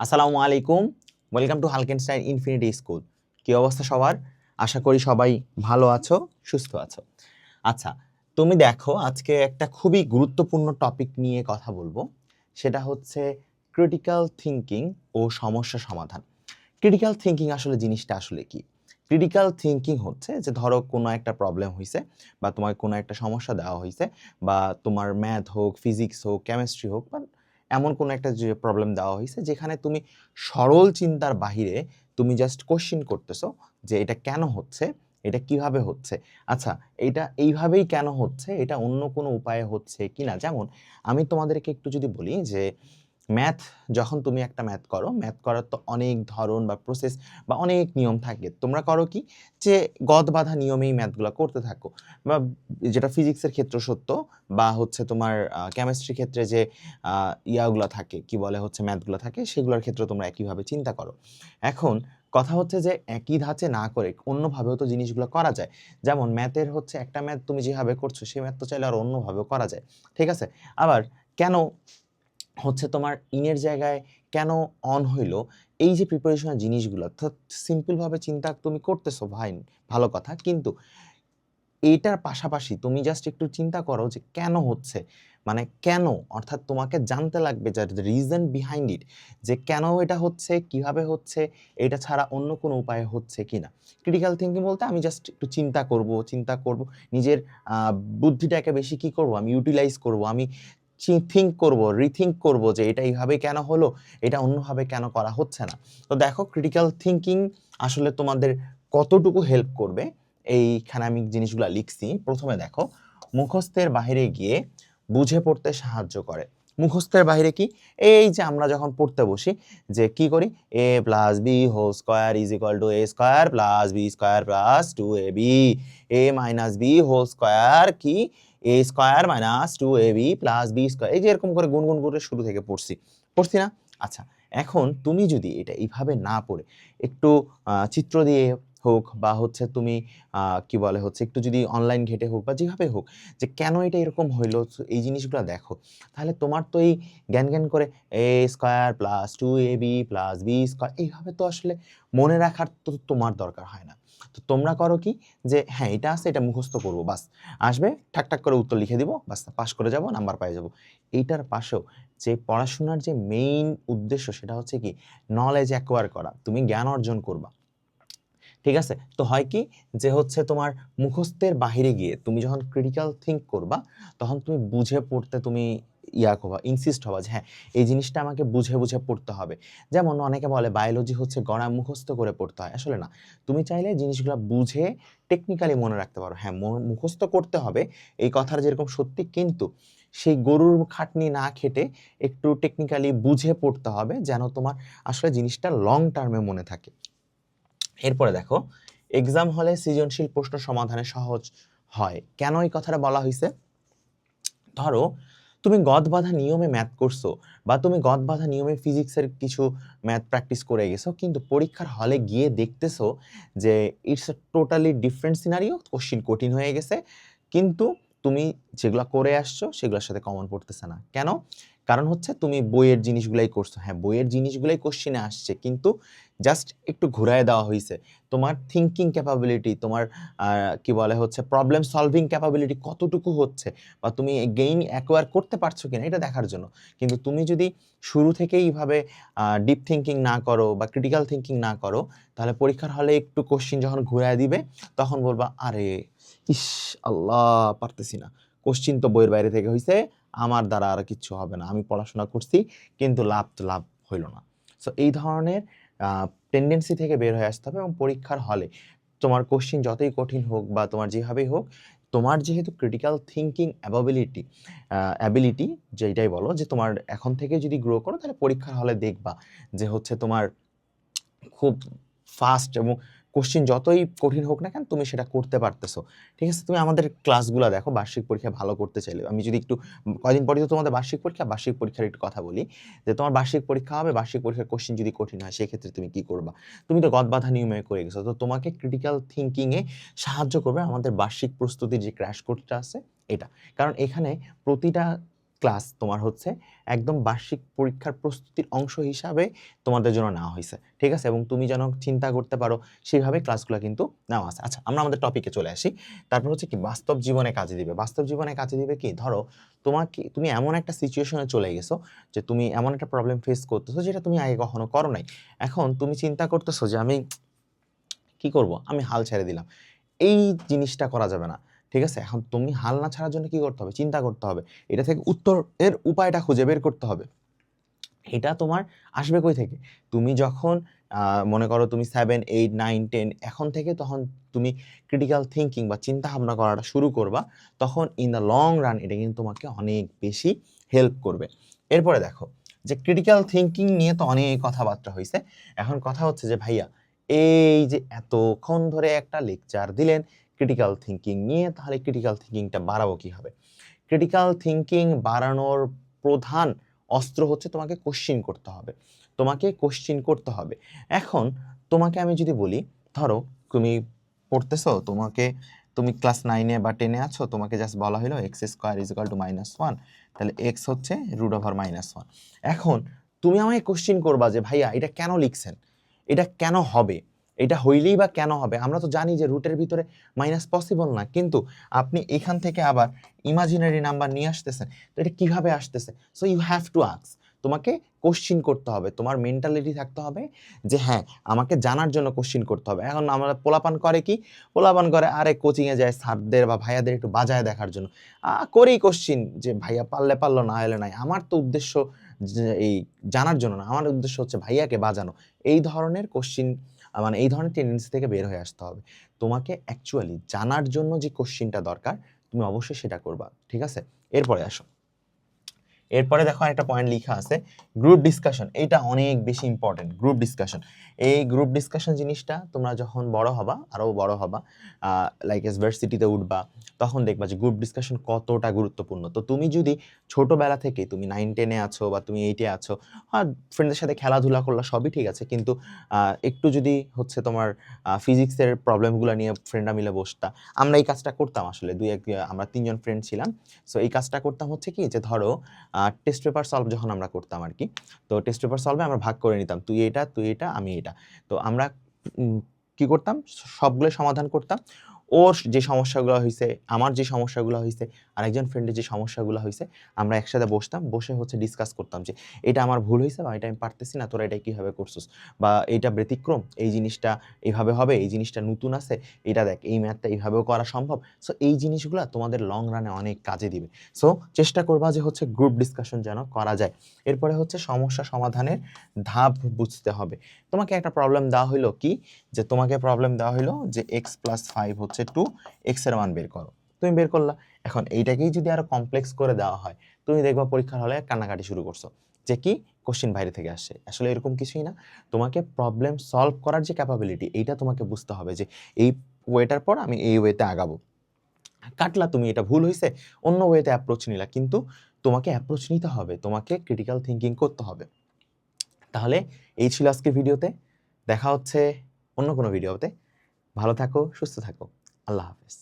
আসসালামু আলাইকুম। Welcome to Halkenstein infinity school কী অবস্থা সবার? আশা করি সবাই ভালো আছো, সুস্থ আছো। আচ্ছা তুমি দেখো, আজকে একটা খুবই গুরুত্বপূর্ণ টপিক নিয়ে কথা বলব। সেটা হচ্ছে ক্রিটিক্যাল থিঙ্কিং ও সমস্যা সমাধান। ক্রিটিক্যাল থিঙ্কিং আসলে জিনিসটা আসলে কি? ক্রিটিক্যাল থিঙ্কিং হচ্ছে যে ধরো কোনো একটা প্রবলেম হয়েছে বা তোমার কোনো একটা সমস্যা দেওয়া হয়েছে বা তোমার ম্যাথ হোক ফিজিক্স হোক কেমিস্ট্রি হোক বা এমন কোনো একটা যে প্রবলেম দেওয়া হয়েছে, যেখানে তুমি সরল চিন্তার বাহিরে তুমি জাস্ট কোশ্চিন করতেছো যে এটা কেন হচ্ছে, এটা কীভাবে হচ্ছে? আচ্ছা এটা এইভাবেই কেন হচ্ছে, এটা অন্য কোনো উপায়ে হচ্ছে কি না যেমন, আমি তোমাদেরকে একটু যদি বলি যে ম্যাথ যখন তুমি একটা ম্যাথ করো ম্যাথ করার তো অনেক ধরন বা প্রসেস বা অনেক নিয়ম থাকে। তোমরা করো কি? যে গদ বাঁধা নিয়মেই ম্যাথগুলো করতে থাকো। বা যেটা ফিজিক্সের ক্ষেত্রে সত্য বা হচ্ছে তোমার কেমিস্ট্রি ক্ষেত্রে যে ইয়াগুলো থাকে, কি বলে হচ্ছে ম্যাথগুলো থাকে, সেগুলোর ক্ষেত্রে তোমরা একইভাবে চিন্তা করো। এখন কথা হচ্ছে যে একই ধাঁচে না করে অন্যভাবেও তো জিনিসগুলো করা যায়। যেমন ম্যাথের হচ্ছে একটা ম্যাথ তুমি যেভাবে করছ সেই ম্যাথ তো চাইলে আর অন্যভাবেও করা যায়। ঠিক আছে? আবার কেন হচ্ছে তোমার ইনের জায়গায় কেন অন হইল? এই যে প্রিপারেশনের জিনিসগুলো, অর্থাৎ সিম্পলভাবে চিন্তা তুমি করতেছো ভাই ভালো কথা। কিন্তু এটার পাশাপাশি তুমি জাস্ট একটু চিন্তা করো যে কেন হচ্ছে? মানে কেন? অর্থাৎ তোমাকে জানতে লাগবে যে রিজন বিহাইন্ড ইট যে কেন এটা হচ্ছে, কীভাবে হচ্ছে, এটা ছাড়া অন্য কোনো উপায়ে হচ্ছে কিনা। ক্রিটিক্যাল থিঙ্কিং বলতে আমি জাস্ট একটু চিন্তা করব চিন্তা করব। নিজের বুদ্ধিটাকে বেশি কি করব? আমি ইউটিলাইজ করব। আমি থিঙ্ক করব রিথিঙ্ক করব যে এটা এইভাবে কেন হলো, এটা অন্যভাবে কেন করা হচ্ছে না। তো দেখো ক্রিটিক্যাল থিঙ্কিং আসলে তোমাদের কতটুকু হেল্প করবে, এইখানে আমি জিনিসগুলো লিখছি। প্রথমে দেখো, মুখস্থের বাইরে গিয়ে বুঝে পড়তে সাহায্য করে। মুখস্থের বাইরে কি? এই যে আমরা যখন পড়তে বসি, যে কি করি? A plus B whole square is equal to A square plus B square plus two A B A minus B whole square কি? A square minus two A B plus B square এই যে এরকম করে গুনগুন করে শুরু থেকে পড়ছি। পড়ছি না? আচ্ছা এখন তুমি যদি এটা এইভাবে না পড়ে, একটু চিত্র দিয়ে হোক বা হচ্ছে তুমি কি বলে হচ্ছে, একটু যদি অনলাইন ঘেটে হোক বা যেভাবে হোক, যে কেন এটা এরকম হইল, এই জিনিসগুলো দেখো। তাহলে তোমার তো এই জ্ঞান জ্ঞান করে A square plus two A B plus B square এইভাবে তো আসলে মনে রাখার তো তোমার দরকার হয় না। তো তোমরা করো কি? যে হ্যাঁ এটা আছে, এটা মুখস্থ করব, বাস। আসবে, ঠাক ঠাক করে উত্তর লিখে দিব, বাস পাস করে যাব নাম্বার পেয়ে যাব। এইটার পাশেও যে, পড়াশোনার যে মেইন উদ্দেশ্য, সেটা হচ্ছে কি? নলেজ অ্যাকোয়ার করা, তুমি জ্ঞান অর্জন করবা। ঠিক আছে? তো হয় কি? যে, হচ্ছে তোমার মুখস্থের বাহিরে গিয়ে, তুমি যখন ক্রিটিক্যাল থিঙ্ক করবা, তখন তুমি বুঝে পড়তে তুমি ইয়া করবা ইনসিস্ট হবা যে হ্যাঁ এই জিনিসটা আমাকে বুঝে বুঝে পড়তে হবে। যেমন অনেকে বলে বায়োলজি হচ্ছে গড়া মুখস্থ করে পড়তে হয়। আসলে না, তুমি চাইলে জিনিসগুলো বুঝে টেকনিক্যালি মনে রাখতে পারো। হ্যাঁ মুখস্থ করতে হবে, এই কথার যেরকম সত্যি, কিন্তু সেই গরুর খাটনি না খেটে একটু টেকনিক্যালি বুঝে পড়তে হবে যেন তোমার আসলে জিনিসটা লং টার্মে মনে থাকে। এরপরে দেখো এক্সাম হলে সৃজনশীল প্রশ্ন সমাধানে সহজ হয়। কেন এই কথাটা বলা হয়েছে ধরো তুমি গদ বাঁধা নিয়মে ম্যাথ করছ বা তুমি গদ বাঁধা নিয়মে ফিজিক্সের কিছু ম্যাথ প্র্যাকটিস করে গেছো, কিন্তু পরীক্ষার হলে গিয়ে দেখতেছো যে it's a totally different scenario question কঠিন হয়ে গেছে। কিন্তু তুমি যেগুলো করে আসছো, সেগুলোর সাথে কমন পড়তেছে না। কেন? কারণ হচ্ছে তুমি বইয়ের জিনিসগুলাই করছ। হ্যাঁ বইয়ের জিনিসগুলাই কোশ্চিনে আসছে, কিন্তু জাস্ট একটু ঘুরায় দেওয়া হয়েছে তোমার থিঙ্কিং ক্যাপাবিলিটি তোমার কি বলে হচ্ছে প্রবলেম সলভিং ক্যাপাবিলিটি কতটুকু হচ্ছে বা তুমি গেইন অ্যাকোয়ার করতে পারছ কিনা, এটা দেখার জন্য। কিন্তু তুমি যদি শুরু থেকেই এইভাবে ডিপ থিঙ্কিং না করো বা ক্রিটিক্যাল থিঙ্কিং না করো, তাহলে পরীক্ষার হলে একটু কোশ্চিন যখন ঘুরায় দিবে, তখন বলবা, আরে, ইস, আল্লাহ, পারতেছি না। কোশ্চিন তো বইয়ের বাইরে থেকে হয়েছে আমার দ্বারা আর কিচ্ছু হবে না। আমি পড়াশোনা করছি, কিন্তু লাভ তো লাভ হইল না। সো এই ধরনের টেন্ডেন্সি থেকে বের হয়ে আসতে হবে এবং পরীক্ষার হলে তোমার কোশ্চিন যতই কঠিন হোক বা তোমার যেভাবেই হোক, তোমার যেহেতু ক্রিটিক্যাল থিঙ্কিং অ্যাবাবিলিটি অ্যাবিলিটি যেটাই বলো, যে তোমার এখন থেকে যদি গ্রো করো, তাহলে পরীক্ষার হলে দেখবা যে হচ্ছে তোমার খুব ফাস্ট এবং কোশ্চিন যতই কঠিন হোক না কেন তুমি সেটা করতে পারতেছো। ঠিক আছে? তুমি আমাদের ক্লাসগুলো দেখো বার্ষিক পরীক্ষা ভালো করতে চাইলে। আমি যদি একটু উম, কয়দিন পরে তো তোমাদের বার্ষিক পরীক্ষা বার্ষিক পরীক্ষার একটু কথা বলি যে তোমার বার্ষিক পরীক্ষা হবে বার্ষিক পরীক্ষার কোশ্চিন যদি কঠিন হয় সেক্ষেত্রে তুমি কি করবা? তুমি তো গদবাধা নিয়মে করে গেছো তো তোমাকে ক্রিটিক্যাল থিঙ্কিংয়ে সাহায্য করবে আমাদের বার্ষিক প্রস্তুতির যে ক্র্যাশ কোর্সটা আছে এটা। কারণ এখানে প্রতিটা ক্লাস তোমার হচ্ছে একদম বার্ষিক পরীক্ষার প্রস্তুতির অংশ হিসাবে তোমাদের জন্য নেওয়া হয়েছে, ঠিক আছে? এবং তুমি যেন চিন্তা করতে পারো সেইভাবে ক্লাসগুলো কিন্তু নেওয়া আছে। আচ্ছা আমরা আমাদের টপিকে চলে আসি। তারপর হচ্ছে কি, বাস্তব জীবনে কাজে দিবে। বাস্তব জীবনে কাজে দিবে কি? ধরো, তোমাকে, তুমি এমন একটা সিচুয়েশনে চলে গেছো যে তুমি এমন একটা প্রবলেম ফেস করতেছো যেটা তুমি আগে কখনো করো নাই। এখন তুমি চিন্তা করতেছো যে আমি কি করব? আমি হাল ছেড়ে দিলাম। এই জিনিসটা করা যাবে না। ঠিক আছে? এখন তুমি হাল না ছাড়ার জন্য কি করতে হবে? চিন্তা করতে হবে। এটা থেকে উত্তর এর উপায়টা খুঁজে বের করতে হবে। এটা তোমার আসবে কই থেকে? তুমি যখন মনে করো তুমি সেভেন এইট নাইন টেন এখন থেকে তখন তুমি ক্রিটিক্যাল থিঙ্কিং বা চিন্তা ভাবনা করাটা শুরু করবা, তখন ইন দ্য লং রান এটা কিন্তু তোমাকে অনেক বেশি হেল্প করবে। এরপরে দেখো, যে ক্রিটিক্যাল থিঙ্কিং নিয়ে তো অনেক কথাবার্তা হয়েছে এখন কথা হচ্ছে যে ভাইয়া, এই যে এতক্ষণ ধরে একটা লেকচার দিলেন ক্রিটিক্যাল থিঙ্কিং নিয়ে, তাহলে ক্রিটিক্যাল থিঙ্কিংটা বাড়াবো কীভাবে? ক্রিটিক্যাল থিঙ্কিং বাড়ানোর প্রধান অস্ত্র হচ্ছে তোমাকে কোশ্চিন করতে হবে। তোমাকে কোশ্চিন করতে হবে। এখন তোমাকে আমি যদি বলি, ধরো তুমি পড়তেছো, তোমাকে, তুমি ক্লাস নাইনে বা টেনে আছো, তোমাকে জাস্ট বলা হলো X square is equal to minus one তাহলে এক্স হচ্ছে রুট ওভার মাইনাস ওয়ান এখন তুমি আমাকে কোশ্চিন করবা যে, ভাইয়া, এটা কেন লিখছেন? এটা কেন হবে? এটা হইলেই বা কেন হবে? আমরা তো জানি যে রুটের ভিতরে মাইনাস পসিবল না। কিন্তু আপনি এখান থেকে আবার ইমাজিনারি নাম্বার নিয়ে আসতেছেন, তো এটা কীভাবে আসতেছে? সো ইউ হ্যাভ টু আক্স তোমাকে কোশ্চিন করতে হবে। তোমার মেন্টালিটি থাকতে হবে যে হ্যাঁ আমাকে জানার জন্য কোশ্চিন করতে হবে। এখন আমরা পোলাপান করে কি? পোলাপান করে আরে কোচিংয়ে যায় স্যারদের বা ভাইয়াদের একটু বাজায় দেখার জন্য। করেই কোশ্চিন যে ভাইয়া পারলে পারল, না হলে নাই। আমার তো উদ্দেশ্য এই জানার জন্য না। আমার উদ্দেশ্য হচ্ছে ভাইয়াকে বাজানো। এই ধরনের কোশ্চিন মানে এই ধরনের টেন্ডেন্সি থেকে বের হয়ে আসতে হবে। তোমাকে অ্যাকচুয়ালি জানার জন্য যে কোশ্চিনটা দরকার, তুমি অবশ্যই সেটা করবা, ঠিক আছে? এরপরে আসো। এরপরে দেখো একটা পয়েন্ট লেখা আছে গ্রুপ ডিসকাশন এটা অনেক বেশি ইম্পর্টেন্ট গ্রুপ ডিসকাশন এই গ্রুপ ডিসকাশন জিনিসটা তোমরা যখন বড় হবা আরও বড় হবা লাইক ইউনিভার্সিটিতে উঠবা, তখন দেখবা যে গ্রুপ ডিসকাশন কতটা গুরুত্বপূর্ণ। তো তুমি যদি ছোটোবেলা থেকে, তুমি নাইন টেনে আছো বা তুমি এইটে আছো হ্যাঁ ফ্রেন্ডদের সাথে খেলাধুলা করলা, সবই ঠিক আছে, কিন্তু একটু যদি হচ্ছে তোমার ফিজিক্সের প্রবলেমগুলো নিয়ে ফ্রেন্ডরা মিলে বসতা, আমরা এই কাজটা করতাম আসলে, দুই এক, আমরা তিনজন ফ্রেন্ড ছিলাম সো এই কাজটা করতাম হচ্ছে কি, যে ধরো টেস্ট পেপার সলভ যখন আমরা করতাম আর কি, তো টেস্ট পেপার সলভে আমরা ভাগ করে নিতাম, তুই এটা তুই এটা, আমি এটা। তো আমরা কি করতাম? সবগুলো সমাধান করতাম। ওর যে সমস্যাগুলো হয়েছে আমার যে সমস্যাগুলো হয়েছে আরেকজন ফ্রেন্ডের যে সমস্যাগুলো হয়েছে আমরা একসাথে বসতাম, বসে হচ্ছে ডিসকাস করতাম যে, এটা আমার ভুল হয়েছে বা এটা আমি পারতেছি না, তোরা এটা কীভাবে করছিস? বা, এইটা ব্যতিক্রম, এই জিনিসটা এইভাবে হবে, এই জিনিসটা নতুন আছে, এটা দেখ, এই ম্যাথটা এইভাবেও করা সম্ভব। সো এই জিনিসগুলো তোমাদের লং রানে অনেক কাজে দিবে। সো চেষ্টা করবা যে হচ্ছে গ্রুপ ডিসকাশন যেন করা যায়। এরপরে হচ্ছে সমস্যা সমাধানের ধাপ বুঝতে হবে। তোমাকে একটা প্রবলেম দেওয়া হলো কি? যে তোমাকে প্রবলেম দেওয়া হলো যে এক্স প্লাস ফাইভ হচ্ছে টু এক্সের মান বের করো। তুমি বের করলা। এখন এইটাকেই যদি আরও কমপ্লেক্স করে দেওয়া হয়, তুমি দেখবা পরীক্ষার হলে কান্নাকাটি শুরু করছ। যে কি? কোশ্চিন বাইরে থেকে আসে। আসলে এরকম কিছুই না। তোমাকে প্রবলেম সলভ করার যে ক্যাপাবিলিটি এইটা তোমাকে বুঝতে হবে যে এই ওয়েটার পর আমি এই ওয়েতে আগাবো। কাটলা, তুমি এটা ভুল হয়েছে অন্য ওয়েতে অ্যাপ্রোচ নিলা। কিন্তু তোমাকে অ্যাপ্রোচ নিতে হবে। তোমাকে ক্রিটিক্যাল থিঙ্কিং করতে হবে। তাহলে এই ছিল আজকের ভিডিওতে দেখা হচ্ছে অন্য কোনো ভিডিওতে ভালো থাকো, সুস্থ থাকো। আল্লাহ হাফেজ